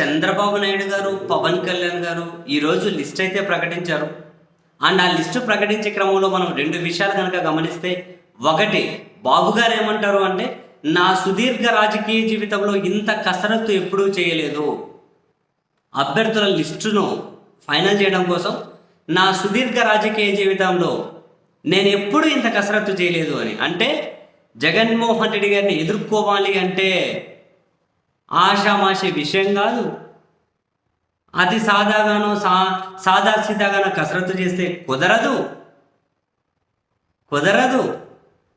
చంద్రబాబు నాయుడు గారు పవన్ కళ్యాణ్ గారు ఈరోజు లిస్ట్ అయితే ప్రకటించారు. అండ్ ఆ లిస్టు ప్రకటించే క్రమంలో మనం రెండు విషయాలు కనుక గమనిస్తే ఒకటి బాబు గారు ఏమంటారు అంటే నా సుదీర్ఘ రాజకీయ జీవితంలో ఇంత కసరత్తు ఎప్పుడూ చేయలేదు. అభ్యర్థుల లిస్టును ఫైనల్ చేయడం కోసం నా సుదీర్ఘ రాజకీయ జీవితంలో నేను ఎప్పుడూ ఇంత కసరత్తు చేయలేదు అని. అంటే జగన్మోహన్ రెడ్డి గారిని ఎదుర్కోవాలి అంటే ఆషామాషి విషయం కాదు. అతి సాదాగానో సా సాదా సీదాగానో కసరత్తు చేస్తే కుదరదు. కుదరదు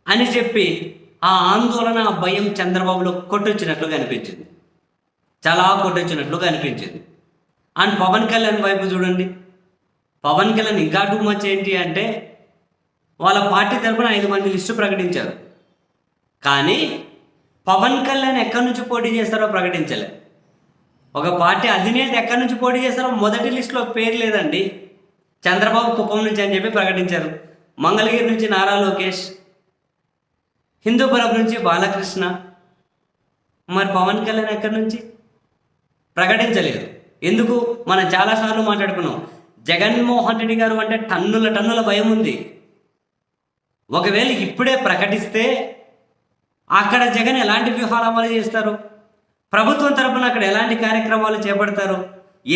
అని చెప్పి ఆ ఆందోళన భయం చంద్రబాబులో కొట్టొచ్చినట్లు కనిపించింది. చాలా కొట్టొచ్చినట్లు కనిపించింది. అండ్ పవన్ కళ్యాణ్ వైపు చూడండి. పవన్ కళ్యాణ్ ఇంకా టూ మచ్ ఏంటి అంటే వాళ్ళ పార్టీ తరపున ఐదు మంది లిస్టు ప్రకటించారు. కానీ పవన్ కళ్యాణ్ ఎక్కడి నుంచి పోటీ చేస్తారో ప్రకటించలే. ఒక పార్టీ అధినేత ఎక్కడి నుంచి పోటీ చేస్తారో మొదటి లిస్టులో పేరు లేదండి. చంద్రబాబు కుప్పం నుంచి అని చెప్పి ప్రకటించారు. మంగళగిరి నుంచి నారా లోకేష్ హిందూపురం నుంచి బాలకృష్ణ. మరి పవన్ కళ్యాణ్ ఎక్కడి నుంచి? ప్రకటించలేదు. ఎందుకు? మనం చాలాసార్లు మాట్లాడుకున్నాం. జగన్మోహన్ రెడ్డి గారు అంటే టన్నుల టన్నుల భయం ఉంది. ఒకవేళ ఇప్పుడే ప్రకటిస్తే అక్కడ జగన్ ఎలాంటి వ్యూహాలు అమలు చేస్తారు? ప్రభుత్వం తరపున అక్కడ ఎలాంటి కార్యక్రమాలు చేపడతారు?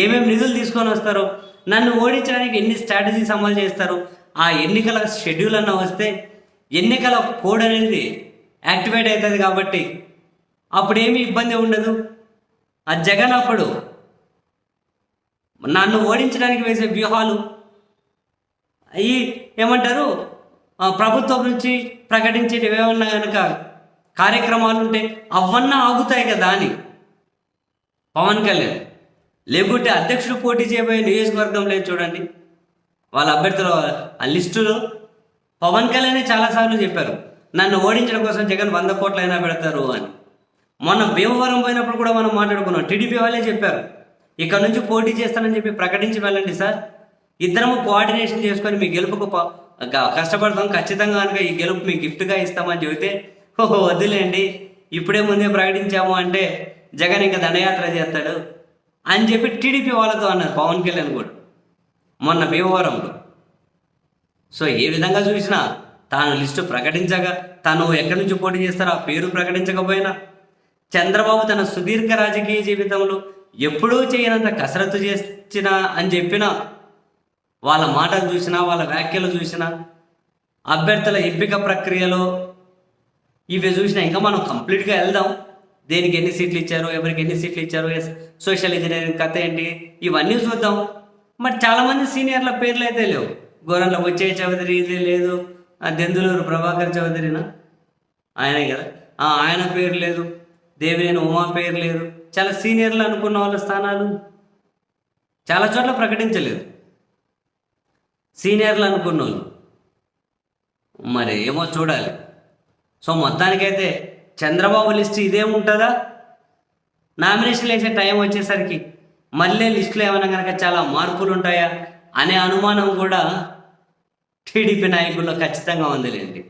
ఏమేమి నిధులు తీసుకొని వస్తారు? నన్ను ఓడించడానికి ఎన్ని స్ట్రాటజీస్ అమలు చేస్తారు? ఆ ఎన్నికల షెడ్యూల్ అన్న వస్తే ఎన్నికల కోడ్ అనేది యాక్టివేట్ అవుతుంది కాబట్టి అప్పుడేమీ ఇబ్బంది ఉండదు. ఆ జగన్ అప్పుడు నన్ను ఓడించడానికి వేసే వ్యూహాలు ఈ ఏమంటారు? ప్రభుత్వం నుంచి ప్రకటించేటివి ఏమన్నా కనుక కార్యక్రమాలు ఉంటే అవన్నీ ఆగుతాయి కదా అని. పవన్ కళ్యాణ్ లేకుంటే అధ్యక్షుడు పోటీ చేయబోయే నియోజకవర్గం లేదు చూడండి? వాళ్ళ అభ్యర్థుల ఆ లిస్టులో పవన్ కళ్యాణ్ చాలాసార్లు చెప్పారు నన్ను ఓడించడం కోసం జగన్ వంద కోట్లైనా పెడతారు అని. మొన్న భీమవరం పోయినప్పుడు కూడా మనం మాట్లాడుకున్నాం టీడీపీ వాళ్ళే చెప్పారు ఇక్కడ నుంచి పోటీ చేస్తానని చెప్పి ప్రకటించి వెళ్ళండి సార్. ఇద్దరము కోఆర్డినేషన్ చేసుకొని మీ గెలుపుకు ప- కష్టపడతాం ఖచ్చితంగా కనుక ఈ గెలుపు మీ గిఫ్ట్గా ఇస్తామని చెబితే ఓహో వద్దులేండి. ఇప్పుడే ముందే ప్రకటించాము అంటే జగన్ ఇంకా దండయాత్ర చేస్తాడు అని చెప్పి టీడీపీ వాళ్ళతో అన్నారు పవన్ కళ్యాణ్ కూడా. మొన్న భీమవరంలో. సో ఏ విధంగా చూసినా తాను లిస్టు ప్రకటించగా తను ఎక్కడి నుంచి పోటీ చేస్తారో ఆ పేరు ప్రకటించకపోయినా చంద్రబాబు తన సుదీర్ఘ రాజకీయ జీవితంలో ఎప్పుడూ చేయనంత కసరత్తు చేసినా అని చెప్పినా వాళ్ళ మాటలు చూసినా వాళ్ళ వ్యాఖ్యలు చూసినా అభ్యర్థుల ఎంపిక ప్రక్రియలో ఇవి చూసినా ఇంకా మనం కంప్లీట్గా వెళ్దాం. దేనికి ఎన్ని సీట్లు ఇచ్చారు ఎవరికి ఎన్ని సీట్లు ఇచ్చారు సోషల్ ఇంజనీరింగ్ కథ ఏంటి ఇవన్నీ చూద్దాం. మరి చాలామంది సీనియర్ల పేర్లు అయితే లేవు. గోరంలో వచ్చే చౌదరి ఇది లేదు. ఆ దెందులూరు ప్రభాకర్ చౌదరినా? ఆయనే కదా. ఆ, ఆయన పేరు లేదు. దేవినేని ఉమా పేరు లేదు. చాలా సీనియర్లు అనుకున్న వాళ్ళ స్థానాలు చాలా చోట్ల ప్రకటించలేదు. సీనియర్లు అనుకున్న వాళ్ళు మరి ఏమో చూడాలి. సో మొత్తానికైతే చంద్రబాబు లిస్ట్ ఇదే ఉంటుందా? నామినేషన్ వేసే టైం వచ్చేసరికి మళ్ళీ లిస్టులో ఏమైనా కనుక చాలా మార్పులు ఉంటాయా? అనే అనుమానం కూడా టీడీపీ నాయకుల్లో ఖచ్చితంగా ఉందిలేండి.